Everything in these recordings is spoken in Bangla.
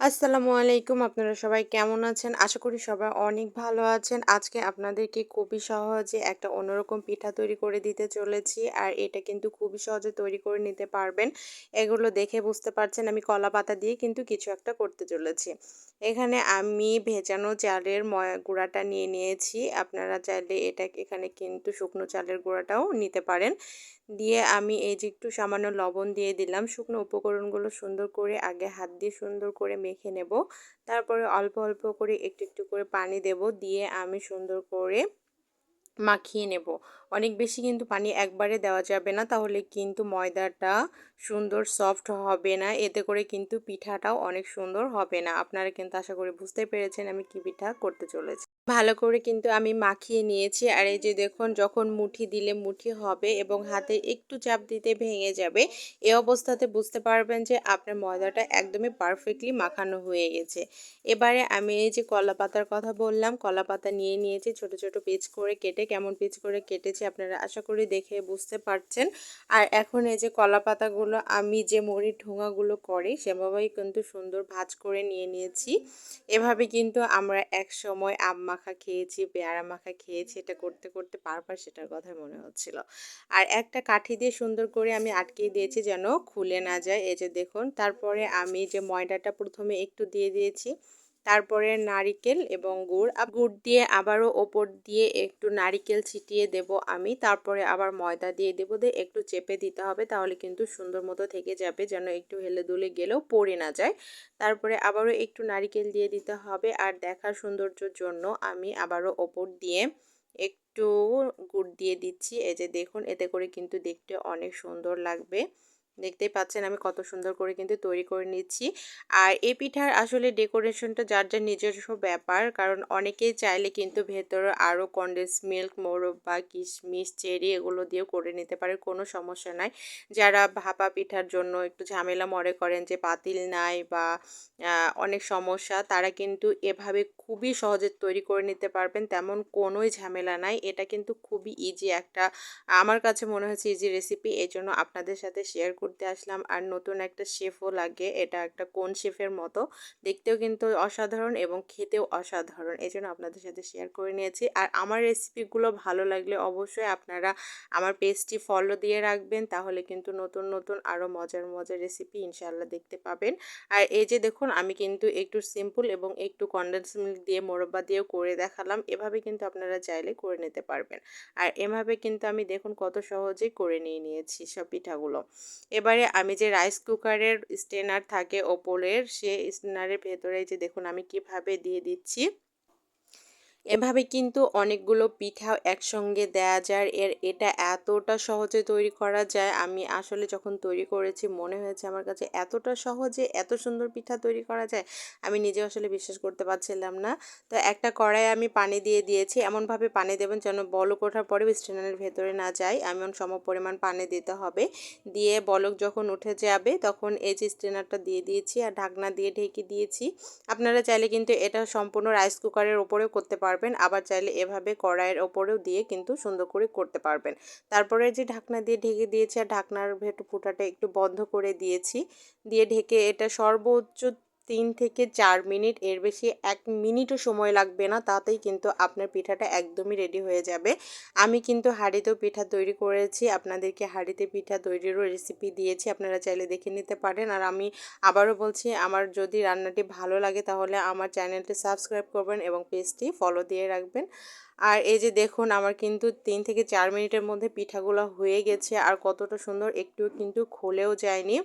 আসসালামু আলাইকুম, আপনারা সবাই কেমন আছেন? আশা করি সবাই অনেক ভালো আছেন। আজকে আপনাদেরকে খুবই সহজে একটা অন্যরকম পিঠা তৈরি করে দিতে চলেছি আর এটা কিন্তু খুবই সহজে তৈরি করে নিতে পারবেন। এগুলো দেখে বুঝতে পারছেন আমি কলা পাতা দিয়ে কিন্তু কিছু একটা করতে চলেছি। এখানে আমি ভেজানো চালের ময়া গুঁড়াটা নিয়ে নিয়েছি। আপনারা চাইলে এটা এখানে কিন্তু শুকনো চালের গুঁড়াটাও নিতে পারেন। দিয়ে আমি এই যে একটু সামান্য লবণ দিয়ে দিলাম। শুকনো উপকরণগুলো সুন্দর করে আগে হাত দিয়ে সুন্দর করে মেখে নেব। তারপরে অল্প অল্প করে একটু একটু করে পানি দেব। দিয়ে আমি সুন্দর করে মাখিয়ে নেব। অনেক বেশি কিন্তু পানি একবারে দেওয়া যাবে না। তাহলে কিন্তু ময়দাটা সুন্দর সফট হবে না। এতে করে কিন্তু পিঠাটাও অনেক সুন্দর হবে না। আপনারা কিন্তু আশা করি বুঝতে পেরেছেন আমি কি পিঠা করতে চলেছি। ভালো করে কিন্তু আমি মাখিয়ে নিয়েছি। আর এই যে দেখুন, যখন মুঠি দিলে মুঠি হবে এবং হাতে একটু চাপ দিতে ভেঙে যাবে, এ অবস্থাতে বুঝতে পারবেন যে আপনার ময়দাটা একদমই পারফেক্টলি মাখানো হয়ে গেছে। এবারে আমি এই যে কলা পাতার কথা বললাম, কলা পাতা নিয়ে নিয়েছি, ছোট ছোট পিচ করে কেটে, কেমন পিচ করে কেটেছি আপনারা আশা করি দেখে বুঝতে পারছেন। আর এখন এই যে কলা পাতাগুলো, আমি যে মুড়ির ঠোঙাগুলো করি, সেভাবেই কিন্তু সুন্দর ভাজ করে নিয়ে নিয়েছি। এভাবে কিন্তু আমরা এক সময় আম মাখা খেয়েছি, পেয়ারা মাখা খেয়েছি, এটা করতে করতে বারবার সেটার কথাই মনে হচ্ছিল। আর একটা কাঠি দিয়ে সুন্দর করে আমি আটকিয়ে দিয়েছি যেন খুলে না যায়। এই যে দেখুন, তারপরে আমি যে ময়দাটা প্রথমে একটু দিয়ে দিয়েছি তারপরে নারিকেল এবং গুড়। গুড় দিয়ে আবারও ওপর দিয়ে একটু নারিকেল ছিটিয়ে দেব আমি। তারপরে আবার ময়দা দিয়ে দেবো। দিয়ে একটু চেপে দিতে হবে, তাহলে কিন্তু সুন্দর মতো থেকে যাবে, যেন একটু হেলে দুলে গেলেও পড়ে না যায়। তারপরে আবারও একটু নারিকেল দিয়ে দিতে হবে। আর দেখার সৌন্দর্যর জন্য আমি আবারও ওপর দিয়ে একটু গুড় দিয়ে দিচ্ছি। এই যে দেখুন, এতে করে কিন্তু দেখতে অনেক সুন্দর লাগবে। দেখতেই পাচ্ছেন আমি কত সুন্দর করে কিন্তু তৈরি করে নিচ্ছি। আর এই পিঠার আসলে ডেকোরেশনটা যার যার নিজস্ব ব্যাপার, কারণ অনেকেই চাইলে কিন্তু ভেতরে আরও কন্ডেন্স মিল্ক মোরব বা কিশমিশ, চেরি এগুলো দিয়েও করে নিতে পারে, কোনো সমস্যা নাই। যারা ভাপা পিঠার জন্য একটু ঝামেলা মনে করেন যে পাতিল নাই বা অনেক সমস্যা, তারা কিন্তু এভাবে খুবই সহজে তৈরি করে নিতে পারবেন, তেমন কোনোই ঝামেলা নাই। এটা কিন্তু খুবই ইজি একটা, আমার কাছে মনে হচ্ছে ইজি রেসিপি এই জন্য আপনাদের সাথে শেয়ার করতে আসলাম। আর নতুন একটা শেফও লাগে। এটা একটা কোন শেফের মতো। দেখতেও কিন্তু অসাধারণ এবং খেতেও অসাধারণ। এই জন্য আপনাদের সাথে শেয়ার করে নিয়েছি। আর আমার রেসিপিগুলো ভালো লাগলে অবশ্যই আপনারা আমার পেজটি ফলো দিয়ে রাখবেন। তাহলে কিন্তু নতুন নতুন আরও মজার মজার রেসিপি ইনশাল্লাহ দেখতে পাবেন। আর এই যে দেখুন, আমি কিন্তু একটু সিম্পল এবং একটু কন্ডেন্স মিল্ক দিয়ে মোরব্বা দিয়েও করে দেখালাম। এভাবে কিন্তু আপনারা চাইলে করে নিতে পারবেন। আর এভাবে কিন্তু আমি দেখুন কত সহজেই করে নিয়ে নিয়েছি সব পিঠাগুলো। এবারে আমি যে রাইস কুকারের স্টেনার থাকে ওপরের, সে স্টেনারের ভেতরে যে দেখুন আমি কীভাবে দিয়ে দিচ্ছি। এভাবে কিন্তু অনেকগুলো পিঠা একসঙ্গে দেয়া যায়। এর, এটা এতটা সহজে তৈরি করা যায়, আমি আসলে যখন তৈরি করেছি মনে হয়েছে আমার কাছে এতটা সহজে এত সুন্দর পিঠা তৈরি করা যায়, আমি নিজে আসলে বিশ্বাস করতে পারছিলাম না। তো একটা কড়াই আমি পানি দিয়ে দিয়েছি, এমনভাবে পানি দেবেন যেন বলক ওঠার পরেও স্টেনারের ভেতরে না যায়, এমন সম পরিমাণ পানি দিতে হবে। দিয়ে বলক যখন উঠে যাবে তখন এই যে স্টেনারটা দিয়ে দিয়েছি আর ঢাকনা দিয়ে ঢেকে দিয়েছি। আপনারা চাইলে কিন্তু এটা সম্পূর্ণ রাইস কুকারের ওপরেও করতে পারবেন। পারবেন, আবার চাইলে এভাবে কড়াইয়ের ওপরেও দিয়ে কিন্তু সুন্দর করে করতে পারবেন। তারপরে যে ঢাকনা দিয়ে ঢেকে দিয়েছি, আর ঢাকনার ভেতর ফুটাটা একটু বন্ধ করে দিয়েছি, দিয়ে ঢেকে এটা সর্বোচ্চ তিন থেকে চার মিনিট, এর বেশি এক মিনিটও সময় লাগবে না, তাতেই কিন্তু আপনার পিঠাটা একদমই রেডি হয়ে যাবে। আমি কিন্তু হাঁড়িতেও পিঠা তৈরি করেছি, আপনাদেরকে হাঁড়িতে পিঠা তৈরিরও রেসিপি দিয়েছি, আপনারা চাইলে দেখে নিতে পারেন। আর আমি আবারও বলছি, আমার যদি রান্নাটি ভালো লাগে তাহলে আমার চ্যানেলটি সাবস্ক্রাইব করবেন এবং পেজটি ফলো দিয়ে রাখবেন। আর এই যে দেখুন, আমার কিন্তু তিন থেকে চার মিনিটের মধ্যে পিঠাগুলো হয়ে গেছে আর কতটা সুন্দর একটু কিন্তু খোলেও যায়নি।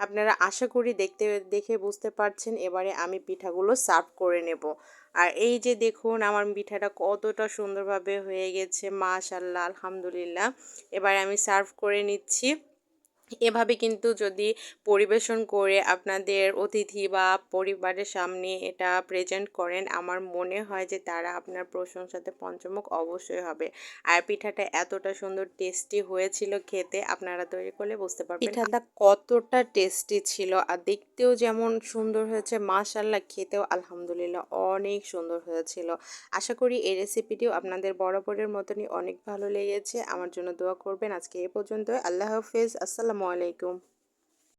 আপনারা আশা করি দেখতে, দেখে বুঝতে পারছেন, এবারে আমি পিঠাগুলো সার্ভ করে নেব। আর এই যে দেখুন, আমার পিঠাটা কতটা সুন্দরভাবে হয়ে গেছে, মাশাল্লাহ, আলহামদুলিল্লাহ। এবারে আমি সার্ভ করে নিচ্ছি। এভাবে কিন্তু যদি পরিবেশন করে আপনাদের অতিথি বা পরিবারের সামনে এটা প্রেজেন্ট করেন, আমার মনে হয় যে তারা আপনার প্রশংসাতে পঞ্চমুখ অবশ্যই হবে। আর পিঠাটা এতটা সুন্দর টেস্টি হয়েছিল খেতে, আপনারা তৈরি করলে বুঝতে পারবেন। পিঠাটা কতটা টেস্টি ছিল আর দেখতেও যেমন সুন্দর হয়েছে মাশাল্লাহ খেতেও আলহামদুলিল্লাহ অনেক সুন্দর হয়েছিল। আশা করি এই রেসিপিটিও আপনাদের বরাবরের মতনই অনেক ভালো লেগেছে। আমার জন্য দোয়া করবেন আজকে এ পর্যন্ত আল্লাহ হাফেজ। আসসালামু আলাইকুম।